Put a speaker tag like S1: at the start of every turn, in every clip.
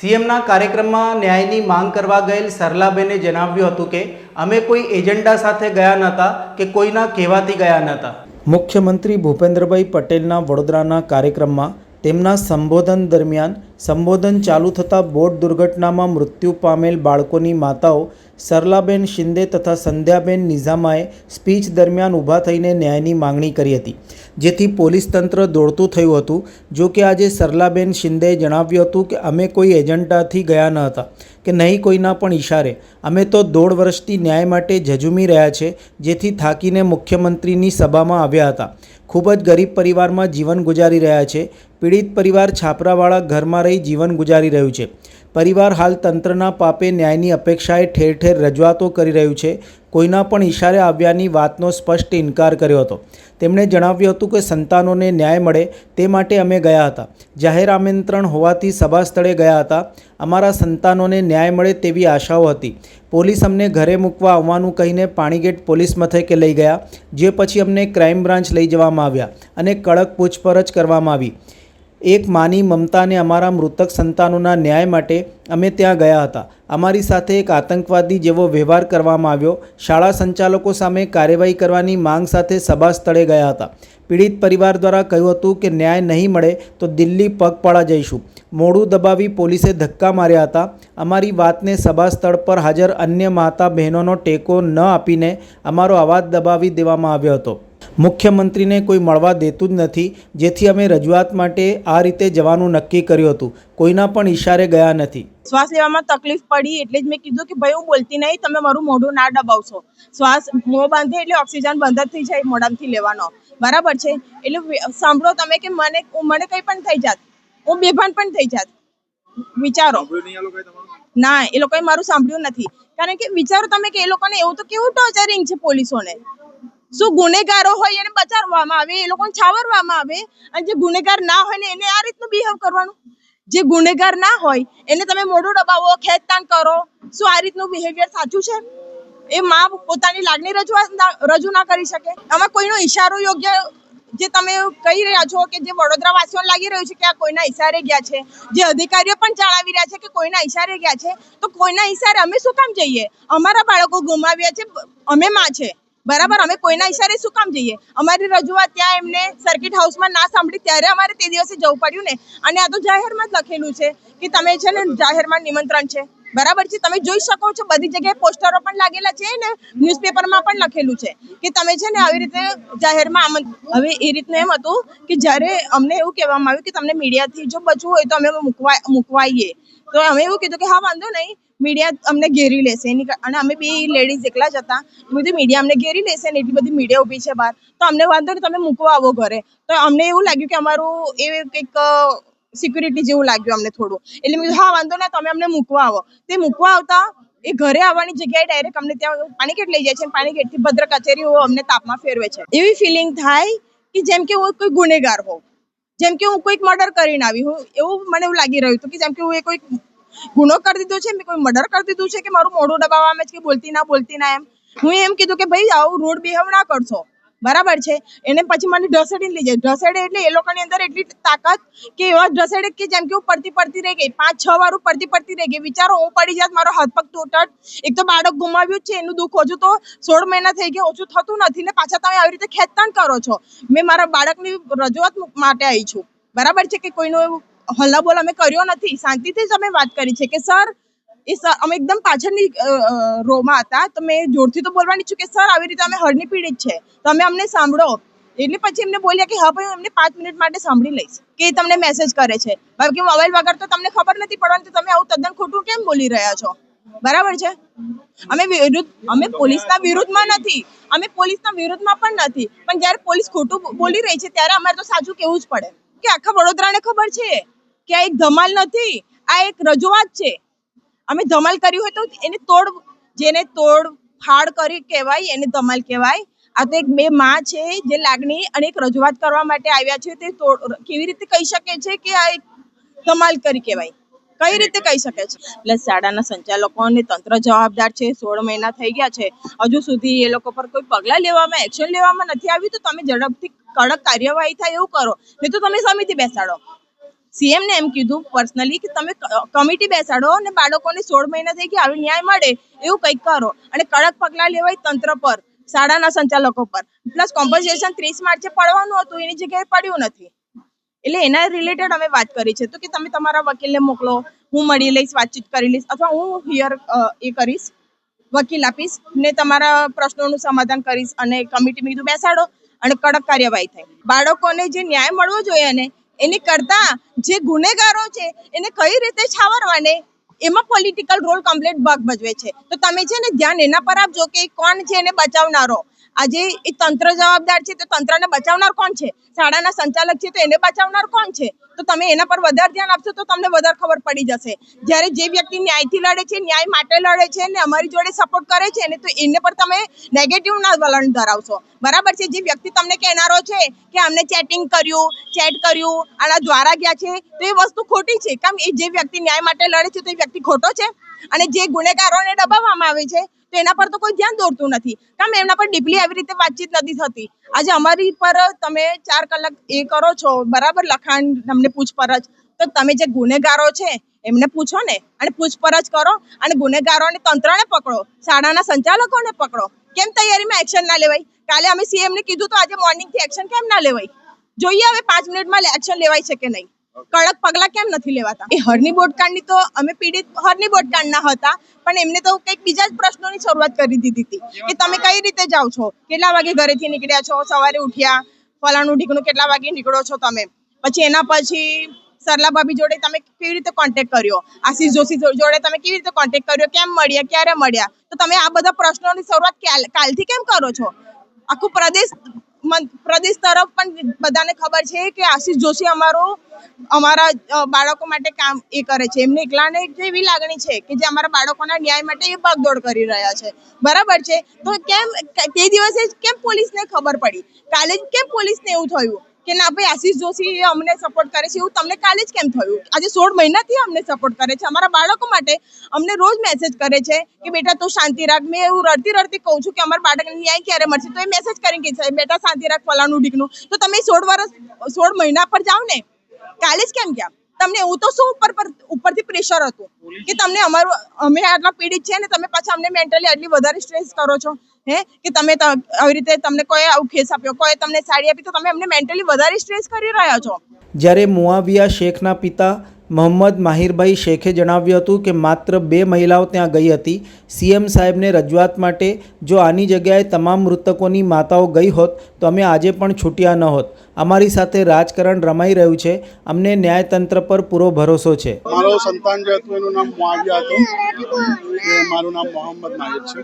S1: સીએમના કાર્યક્રમમાં ન્યાયની માંગ કરવા ગયેલ સરલાબેને જણાવ્યું હતું કે, અમે કોઈ એજન્ડા સાથે ગયા નહોતા કે કોઈના કહેવાથી ગયા નહોતા. મુખ્યમંત્રી ભૂપેન્દ્રભાઈ પટેલના વડોદરાના કાર્યક્રમમાં તેમના સંબોધન દરમિયાન સંબોધન ચાલુ થતાં બોટ દુર્ઘટનામાં મૃત્યુ પામેલ બાળકોની માતાઓ સરલાબેન શિંદે તથા સંધ્યાબેન નિઝામાએ સ્પીચ દરમિયાન ઊભા થઈને ન્યાયની માંગણી કરી હતી. જેથી પોલીસ તંત્ર દોડતું થયું હતું. જો કે આજે સરલાબેન શિંદેએ જણાવ્યું હતું કે અમે કોઈ એજન્ડાથી ગયા ન હતા, કે નહીં કોઈના પણ ઇશારે અમે તો દોઢ વર્ષથી ન્યાય માટે ઝઝુમી રહ્યા છે, જેથી થાકીને મુખ્યમંત્રીની સભામાં આવ્યા હતા. ખૂબ જ ગરીબ પરિવારમાં જીવન ગુજારી રહ્યા છે. પીડિત પરિવાર છાપરાવાળા ઘરમાં રહી જીવન ગુજારી રહ્યું છે. પરિવાર હાલ તંત્રના પાપે ન્યાયની અપેક્ષાએ ઠેર ઠેર રજૂઆતો કરી રહ્યું છે. કોઈના પણ ઈશારે આવ્યાની વાતનો સ્પષ્ટ ઇનકાર કર્યો હતો. તેમણે જણાવ્યું હતું કે સંતાનોને ન્યાય મળે તે માટે અમે ગયા હતા. જાહેર આમંત્રણ હોવાથી સભા સ્થળે ગયા હતા. અમારા સંતાનોને ન્યાય મળે તેવી આશાઓ હતી. પોલીસ અમને ઘરે મૂકવા આવવાનું કહીને પાણીગેટ પોલીસ મથકે લઈ ગયા, જે પછી અમને ક્રાઇમ બ્રાન્ચ લઈ જવામાં આવ્યા અને કડક પૂછપરછ કરવામાં આવી. એક માની મમતાને અમારા મૃતક સંતાનોના ન્યાય માટે અમે ત્યાં ગયા હતા. અમારી સાથે એક આતંકવાદી જેવો વ્યવહાર કરવામાં આવ્યો. શાળા સંચાલકો સામે કાર્યવાહી કરવાની માંગ સાથે સભા સ્થળે ગયા હતા. પીડિત પરિવાર દ્વારા કહ્યું હતું કે ન્યાય નહીં મળે તો દિલ્હી પગપાળા જઈશું. મોડું દબાવી પોલીસે ધક્કા માર્યા હતા. અમારી વાતને સભા સ્થળ પર હાજર અન્ય માતા બહેનોનો ટેકો ન આપીને અમારો અવાજ દબાવી દેવામાં આવ્યો હતો. મુખ્યમંત્રીને કોઈ મળવા દેતું જ નથી જેથી અમે રજૂઆત માટે આ રીતે જવાનું નક્કી કર્યું હતું. કોઈના પણ ઈશારે ગયા નથી.
S2: શ્વાસ લેવામાં તકલીફ પડી એટલે જ મેં કીધું કે ભાઈ હું બોલતી નહીં તમે મારું મોઢું ના દબાવશો. શ્વાસ મોં બાંધે એટલે ઓક્સિજન બંધ જ થઈ જાય મોઢામાંથી લેવાનો. બરાબર છે? એટલે સાંભળો તમે કે મને મને કંઈ પણ થઈ જાત. હું બેભાન પણ થઈ જાત. વિચારો. ના એ લોકોએ મારું સાંભળ્યું નથી. કારણ કે વિચારો તમે કે એ લોકોને એવું તો કેવું ટોર્ચરિંગ છે પોલીસોને? શું ગુનેગારો હોય એને બચાવવામાં આવે, એ લોકોને છાવરવામાં આવે, અને જે ગુનેગાર ના હોય ને એને આ રીતનું બિહેવ કરવાનું. જે ગુનેગાર ના હોય, એને તમે મોઢું દબાવો ખેંચતાણ કરો, શું આ રીતનું બિહેવિયર સાચું છે? એ માં પોતાની લાગણી રજૂઆત રજૂ ના કરી શકે. આમાં કોઈનો ઈશારો યોગ્ય જે તમે કહી રહ્યા છો કે જે વડોદરા વાસીઓને લાગી રહ્યું છે કે આ કોઈના ઈશારે ગયા છે, જે અધિકારીઓ પણ જણાવી રહ્યા છે કે કોઈના ઈશારે ગયા છે, તો કોઈના ઈશારે અમે શું કામ જઈએ? અમારા બાળકો ગુમાવ્યા છે, અમે માં છે. બરાબર, અમે કોઈના ઈશારે શું કામ જઈએ? અમારી રજૂઆત ત્યાં એમને સર્કિટ હાઉસમાં ના સાંભળી, ત્યારે અમારે તે દિવસે જવું પડ્યું ને. અને આ તો જાહેરમાં જ લખેલું છે કે તમે છે ને જાહેરમાં નિમંત્રણ છે. બરાબર છે? તમે જોઈ શકો છો, બધી જગ્યાએ પોસ્ટરો પણ લાગેલા છે ને ન્યૂઝપેપરમાં પણ લખેલું છે કે તમે છે ને આવી રીતે જાહેરમાં હવે એ રીતનું એમ હતું કે જ્યારે અમને એવું કહેવામાં આવ્યું કે તમને મીડિયાથી જો બચવું હોય તો અમે મૂકવા, મૂકવાઈએ. તો અમે એવું કીધું કે હા, વાંધો નહીં. મીડિયા અમને ઘેરી લેશે. એની અને અમે બે લેડીઝ એકલા જ હતા. કીધું મીડિયા અમને ઘેરી લેશે ને એટલી બધી મીડિયા ઊભી છે બહાર. તો અમને વાંધો નહીં, તમે મૂકવા આવો ઘરે. તો અમને એવું લાગ્યું કે અમારું એ કંઈક સિક્યુરિટી જેવું લાગ્યું અમને થોડું. એટલે મેં કીધું, હા, વાંધો ના તમે અમને મૂકવા આવો. તે મૂકવા આવતા, એ ઘરે આવવાની જગ્યાએ ડાયરેક્ટ અમને ત્યાં પાણી પાણીગેટ લઈ જાય છે અને પાણીગેટથી ભદ્ર કચેરીઓ અમને તાપમાં ફેરવે છે. એવી ફિલિંગ થાય કે જેમ કે હું કોઈ ગુનેગાર હોઉં. જેમ કે હું કોઈક મર્ડર કરીને આવી, હું એવું મને એવું લાગી રહ્યું હતું કે જેમ કે હું એ કોઈક ગુનો કરી દીધો છે, મેં કોઈ મર્ડર કરી દીધું છે કે મારું મોઢું દબાવવામાં જ કે બોલતી ના બોલતી ના એમ. હું એમ કીધું કે ભાઈ આવું રોડ બિહેવ ના કરશો. બરાબર છે? એને પછી મને ઢસેડીને લઈ જાય. ઢસેડે એટલે એ લોકોની અંદર એટલી તાકાત કે એવા ઢસેડે કે જેમ કે હું પડતી પડતી રહી ગઈ. પાંચ, છ વાર હું પડતી પડતી રહી ગઈ. વિચારો, હું પડી જાત, મારો હાથ પગ એક તો બાળક ગુમાવ્યું છે, એનું દુઃખ ઓછું તો સોળ મહિના થઈ ગયા, ઓછું થતું નથી ને પાછા તમે આવી રીતે ખેંચતાણ કરો છો. મેં મારા બાળકની રજૂઆત માટે આવી છું. બરાબર છે કે કોઈનો હલ્લા બોલ અમે કર્યો નથી? શાંતિથી જ અમે વાત કરી છે કે, સર એ સર અમે એકદમ પાછળની રોમાં હતા. તો મેં જોરથી તો બોલવાની છું કે, સર, આવી રીતે અમે હળની પીડિત છે. તમે અમને સાંભળો. એટલે પછી એમને બોલ્યા કે, હા, ભાઈ, હું એમને પાંચ મિનિટ માટે સાંભળી લઈશ કે તમને મેસેજ કરે છે. બાકી મોબાઈલ વગર તો તમને ખબર નથી પડવાની તમે આવું તદ્દન ખોટું કેમ બોલી રહ્યા છો? બરાબર છે? અમે વિરુદ્ધ, અમે પોલીસના વિરુદ્ધમાં નથી. અમે પોલીસના વિરુદ્ધમાં પણ નથી. પણ જ્યારે પોલીસ ખોટું બોલી રહી છે, ત્યારે અમારે તો સાચું કેવું જ પડે. કે આખા વડોદરાને ખબર છે? કે આ એક ધમાલ નથી. આ એક રજૂઆત છે. અમે ધમાલ કર્યું હોય તો એને તોડ, જેને તોડ, ફાડ કરી કહેવાય, એને ધમાલ કહેવાય. આ તો એક બે માં છે, જે લાગણી અને એક રજૂઆત કરવા માટે આવ્યા છે, તે તોડ, કેવી રીતે કહી શકે છે કે આ એક ધમાલ કરી કહેવાય? કઈ રીતે કહી શકે છે? એટલે શાળાના સંચાલકો અને તંત્ર જવાબદાર છે, સોળ મહિના થઈ ગયા છે. હજુ સુધી એ લોકો પર કોઈ પગલાં લેવામાં એક્શન લેવામાં નથી આવ્યું, તો તમે ઝડપથી કડક કાર્યવાહી થાય એવું કરો. નહીં તો તમે સમિતિ બેસાડો. સીએમ ને એમ કીધું પર્સનલી કે તમે કમિટી બેસાડો અને બાળકોને સોળ મહિના થઈ ગયા આવી ન્યાય મળે, એવું કંઈક કરો. અને કડક પગલાં લેવાય તંત્ર પર, શાળાના સંચાલકો પર. પ્લસ કોમ્પન્સેશન ત્રીસ માર્ચે પડવાનું હતું, એની જગ્યાએ પડ્યું નથી. એટલે એના રિલેટેડ અમે વાત કરી છે. તો કે તમે તમારા વકીલને મોકલો, હું મળી લઈશ, વાતચીત કરી લઈશ, અથવા હું હિયર એ કરીશ, વકીલ આપીશ, ને તમારા પ્રશ્નોનું સમાધાન કરીશ અને કમિટી કીધું બેસાડો, અને કડક કાર્યવાહી થાય. બાળકોને જે ન્યાય મળવો જોઈએ ને એની કરતા જે ગુનેગારો છે, એને કઈ રીતે છાવરવાને, એમાં પોલિટિકલ રોલ કમ્પ્લેટ ભાગ ભજવે છે. તો તમે છે ને ધ્યાન એના પર આપજો કે કોણ છે એને બચાવનારો. આજે એ તંત્ર જવાબદાર છે, તો તંત્રને બચાવનાર કોણ છે? શાળાના સંચાલક છે, તો એને બચાવનાર કોણ છે? તો તમે એના પર વધારે ધ્યાન આપશો, તો તમને વધારે ખબર પડી જશે. જ્યારે જે વ્યક્તિ ન્યાયથી લડે છે, ન્યાય માટે લડે છે, ને અમારી જોડે સપોર્ટ કરે છે, ને તો એને પર તમે નેગેટિવ ના વલણ ધરાવશો. બરાબર છે? જે વ્યક્તિ તમને કહેનારો છે કે અમને ચેટિંગ કર્યું ચેટ કર્યું, આના દ્વારા ગયા છે, તો એ વસ્તુ ખોટી છે. કેમ? એ જે વ્યક્તિ ન્યાય માટે લડે છે, તો એ વ્યક્તિ ખોટો છે? અને જે ગુનેગારોને દબાવવામાં આવે છે તો એના પર તો કોઈ ધ્યાન દોરતું નથી. કેમ? એમના પર ડીપલી આવી રીતે વાતચીત નથી થતી. આજે અમારી પર તમે ચાર કલાક એ કરો છો, બરાબર? લખાણ તમને પૂછપરછ. તો તમે જે ગુનેગારો છે, એમને પૂછો ને, અને પૂછપરછ કરો, અને ગુનેગારોને તંત્રને પકડો, શાળાના સંચાલકોને પકડો. કેમ તૈયારીમાં એક્શન ના લેવાય? કાલે અમે સીએમને કીધું તો આજે મોર્નિંગથી એક્શન કેમ ના લેવાય? જોઈએ હવે પાંચ મિનિટમાં એક્શન લેવાય છે કે નહીં. કડક પગલા કેમ નથી લેવાતા? એ હરની બોટકાંડની તો અમે પીડિત હરની બોટકાંડના હતા, પણ એમને તો કંઈક બીજા જ પ્રશ્નોની શરૂઆત કરી દીધી હતી. કે તમે કઈ રીતે જાઓ છો? કેટલા વાગે ઘરેથી નીકળ્યા છો? સવારે ઉઠ્યા, ફલાણું ઢીકણું કેટલા વાગે નીકળો છો તમે? પછી એના પછી સરલા ભાભી જોડે તમે કેવી રીતે કોન્ટેક્ટ કર્યો? આશીષ જોશી જોડે તમે કેવી રીતે કોન્ટેક્ટ કર્યો? કેમ મળ્યા? ક્યારે મળ્યા? તો તમે આ બધા પ્રશ્નોની શરૂઆત કાલ- કાલથી કેમ કરો છો? આખું પ્રદેશ પ્રદેશ તરફ પણ બધાને ખબર છે કે આશીષ જોશી અમારો, અમારા બાળકો માટે કામ એ કરે છે. એમને એકલાને એક એવી લાગણી છે કે જે અમારા બાળકોના ન્યાય માટે એ ભાગદોડ કરી રહ્યા છે. બરાબર છે? તો કેમ, તે દિવસે કેમ પોલીસને ખબર પડી? કાલે કેમ પોલીસને એવું થયું? કે ના ભાઈ, આશીષ જોશી અમને સપોર્ટ કરે છે એવું તમને કાલે જ કેમ થયું? આજે સોળ મહિનાથી અમને સપોર્ટ કરે છે. અમારા બાળકો માટે અમને રોજ મેસેજ કરે છે કે, બેટા, તું શાંતિ રાખ. મેં એવું રડતી રડતી કહું છું કે, અમારા બાળકને ન્યાય ક્યારે મળશે? તો એ મેસેજ કરીને કે છે, બેટા, શાંતિ રાખ ફલાણું ઢીકનું. તો તમે સોળ વર્ષ, સોળ મહિના પર જાઓ ને, કાલે જ કેમ ગયા? તમને એવું તો શું ઉપર પર, ઉપરથી પ્રેશર હતું? કે તમને અમારું, અમે આટલા પીડિત છે ને, તમે પાછા અમને મેન્ટલી આટલી વધારે સ્ટ્રેસ કરો છો? હે? કે તમે આવી રીતે તમને કોઈ આવું કેસ આપ્યો, કોઈ તમને સાડી આપી, તો તમે અમને મેન્ટલી વધારે સ્ટ્રેસ કરી રહ્યા છો.
S1: જ્યારે મુઆવિયા શેખના પિતા મોહમ્મદ માહિરભાઈ શેખે જણાવ્યું હતું કે માત્ર બે મહિલાઓ ત્યાં ગઈ હતી. સીએમ સાહેબને રજૂઆત માટે જો આની જગ્યાએ તમામ મૃતકોની માતાઓ ગઈ હોત, તો અમે આજે પણ છૂટ્યા ન હોત. અમારી સાથે રાજકારણ રમાઈ રહ્યું છે. અમને ન્યાયતંત્ર પર પૂરો ભરોસો છે.
S3: મારો સંતાન જે હતું એનું નામ મુઆવિયા હતું. એ મારું નામ મોહમ્મદ નાયબ છે.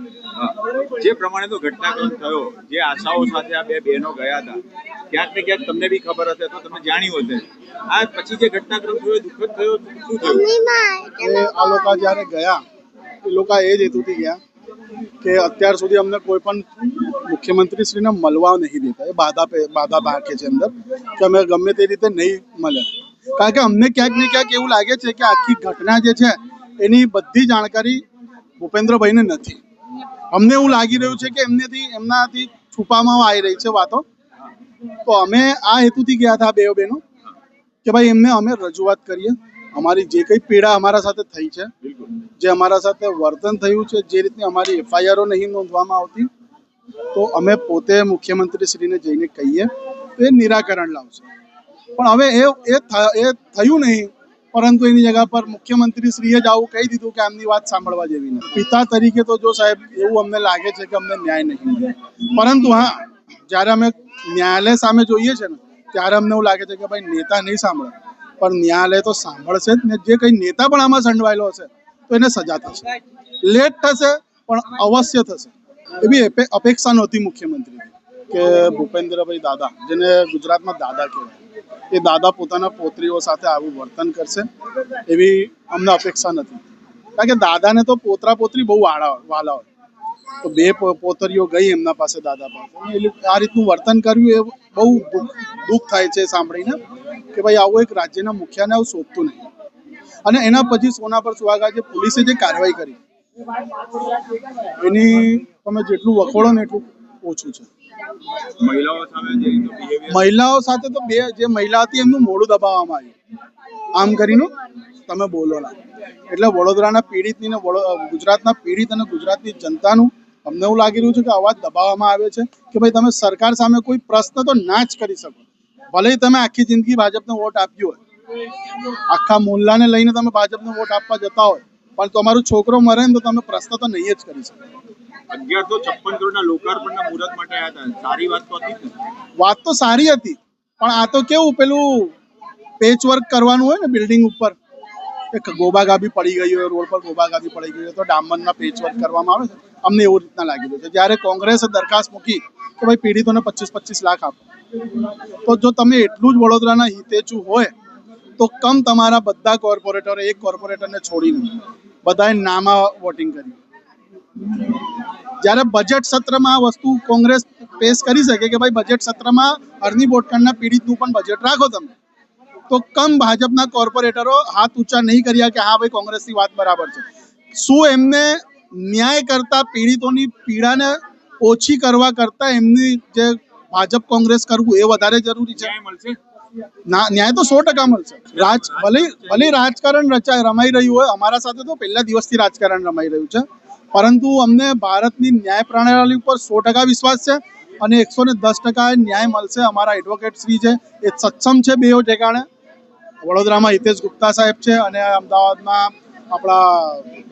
S4: જે પ્રમાણે તો ઘટનાક્રમ થયો જે આશાઓ સાથે આ બે બહેનો ગયા હતા ક્યાંક ને ક્યાંક તમને બી ખબર હશે તો તમે જાણ્યું હશે. આ પછી જે ઘટનાક્રમ થયો દુઃખદ થયો શું થયું?
S3: એ આ લોકો જ્યારે ગયા એ લોકો એ જ હેતુથી ગયા. કે અત્યાર સુધી અમને કોઈ પણ મુખ્યમંત્રીશ્રીને મળવા નહીં દેતા એ બાધા બાધા પાકે છે અંદર કે અમે ગમે તે રીતે નહીં મળે. કારણ કે અમને ક્યાંક ને ક્યાંક એવું લાગે છે કે આખી ઘટના જે છે, એની બધી જાણકારી ભૂપેન્દ્રભાઈને નથી. અમને એવું લાગી રહ્યું છે કે એમનેથી, એમનાથી છુપામાં આવી રહી છે વાતો. તો અમે આ હેતુથી ગયા હતા, બે બહેનો કે ભાઈ એમને અમે રજૂઆત કરીએ. અમારી જે કંઈ પીડા અમારા સાથે થઈ છે જે અમારા સાથે વર્તન થયું છે, જે રીતની અમારી એફઆઈઆરો નહીં નોંધવામાં આવતી, તો અમે પોતે મુખ્યમંત્રીશ્રીને જઈને કહીએ, તો એ નિરાકરણ લાવશે. પણ હવે એ થયું નહીં, પરંતુ એની જગ્યા પર મુખ્યમંત્રીશ્રીએ જ આવું કહી દીધું કે આમની વાત સાંભળવા જેવી નથી પિતા તરીકે તો જો સાહેબ એવું અમને લાગે છે કે અમને ન્યાય નહીં મળે. પરંતુ હા, જ્યારે અમે ન્યાયાલય સામે જોઈએ છે ને, ત્યારે અમને એવું લાગે છે કે ભાઈ નેતા નહીં સાંભળે. પણ ન્યાયાલય તો સાંભળશે જ ને, જે કંઈ નેતા પણ આમાં સંડવાયેલો હશે તો એને સજા થશે. લેટ થશે, પણ અવશ્ય થશે. એવી અપેક્ષા નહોતી મુખ્યમંત્રી કે ભૂપેન્દ્રભાઈ દાદા, જેને ગુજરાતમાં દાદા કહેવાય, એ દાદા પોતાના પોતરીઓ સાથે આવું વર્તન કરશે, એવી અમને અપેક્ષા નથી. કારણ કે દાદાને તો પોતરા પોતરી બહુ વાળા વાલા હોય. તો બે પોતરીઓ ગઈ એમના પાસે દાદા પાસે. આ રીતનું વર્તન કર્યું એ બહુ દુઃખ થાય છે સાંભળીને, કે ભાઈ આવું એક રાજ્યના મુખ્યને આવું શોધતું નહીં. અને એના પછી સોના પર સુહાગા જે પોલીસે જે કાર્યવાહી કરી એની તમે જેટલું વખોડો ને એટલું ઓછું છે.
S4: મહિલાઓ
S3: સાથે તો બે જે મહિલા હતી એમનું મોડું દબાવવામાં આવ્યું. આમ કરીને તમે બોલો ના. એટલે વડોદરાના પીડિતની ને ગુજરાતના પીડિત અને ગુજરાતની જનતાનું અમને એવું લાગી રહ્યું છે કે અવાજ દબાવવામાં આવે છે કે ભાઈ તમે સરકાર સામે કોઈ પ્રશ્ન તો ના જ કરી શકો. ભલે તમે આખી જિંદગી ભાજપને વોટ આપ્યો હોય. આખા મોલ્લાને લઈને તમે ભાજપને વોટ આપવા જતા હોય પણ તમારો છોકરો મરે ને તો તમે પ્રશ્ન તો નહીં જ કરી શકો.
S4: અગિયારસો છપ્પન કરોડના લોકાર્પણના મુહૂર્ત માટે આવ્યા હતા સારી વાત તો હતી
S3: વાત તો સારી હતી પણ આ તો કેવું પેલું પેચ વર્ક કરવાનું હોય ને બિલ્ડિંગ ઉપર એક ગોબાગાબી પડી ગઈ હોય રોડ પર ગોબાગાબી પડી ગઈ હોય તો ડામરના પેચ વર્ક કરવામાં આવે છે. અમને એવું રીતના લાગી રહ્યું છે. જ્યારે કોંગ્રેસે દરખાસ્ત મૂકી કે ભાઈ પીડિતોને પચીસ પચીસ લાખ આપો તો જો તમે એટલું જ વડોદરાના હિતેચું હોય તો કમ તમારા બધા કોર્પોરેટરે, એક કોર્પોરેટરને છોડીને બધાએ નામાં વોટિંગ કર્યું. જ્યારે બજેટ સત્રમાં વસ્તુ કોંગ્રેસ પેશ કરી શકે કે ભાઈ બજેટ સત્રમાં અરની બોટકણના પીડિતનું પણ બજેટ રાખો તમે. તો કમ ભાજપના કોર્પોરેટરો હાથ ઊંચા નહીં કર્યા કે હા ભાઈ કોંગ્રેસની વાત બરાબર છે. શું એમને ન્યાય કરતા પીડિતોની પીડાને ઓછી કરવા કરતા એમની જે ભાજપ કોંગ્રેસ કરવું એ વધારે જરૂરી છે?
S4: ન્યાય
S3: તો સો ટકા મળશે. રાજ, ભલે ભલે રાજકારણ રચાય, રમાઈ રહ્યું હોય, અમારા સાથે તો પહેલા દિવસથી રાજકારણ રમાઈ રહ્યું છે. પરંતુ અમને ભારતની ન્યાય પ્રણાલી ઉપર સો ટકા વિશ્વાસ છે અને એકસો ને દસ ટકા ન્યાય મળશે અમારા એડવોકેટ શ્રી છે. એ સક્ષમ છે બેઓ ઠેકાણે. વડોદરામાં હિતેશ ગુપ્તા સાહેબ છે અને અમદાવાદમાં આપણા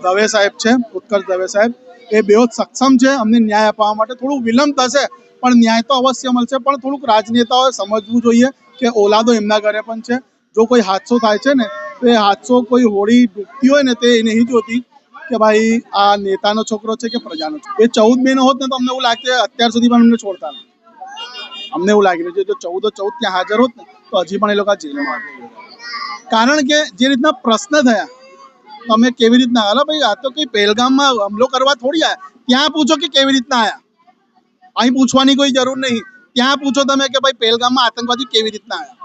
S3: દવે સાહેબ છે ઉત્કર્ષ દવે સાહેબ. એ બેઓ સક્ષમ છે, અમને ન્યાય અપાવવા માટે થોડું વિલંબ થશે, પણ ન્યાય તો અવશ્ય મળશે, પણ થોડુંક રાજનેતાઓએ સમજવું જોઈએ. કે ઓલાદો એમના ઘરે પણ છે. જો કોઈ હાદસો થાય છે ને, તો એ હાદસો કોઈ હોળી ડૂબતી હોય ને, તે એ નહીં જોતી કે ભાઈ આ નેતાનો છોકરો છે કે પ્રજાનો છોકરો એ ચૌદ બેનો હોત ને, તો અમને એવું લાગતું અત્યાર સુધી પણ એમને છોડતા નહીં. અમને એવું લાગી રહ્યું છે. જો ચૌદો ચૌદ ત્યાં હાજર હોત ને, તો હજી પણ એ લોકો જેલમાં હતા. કારણ કે જે રીતના પ્રશ્ન થયા તમે કેવી રીતના હાલો ભાઈ, આ તો કઈ પહેલગામમાં હુમલો કરવા થોડી આવ્યા. ત્યાં પૂછો કે કેવી રીતના આયા અહીં પૂછવાની કોઈ જરૂર નહીં. ત્યાં પૂછો તમે કે ભાઈ પહેલગામમાં આતંકવાદી કેવી રીતના આયા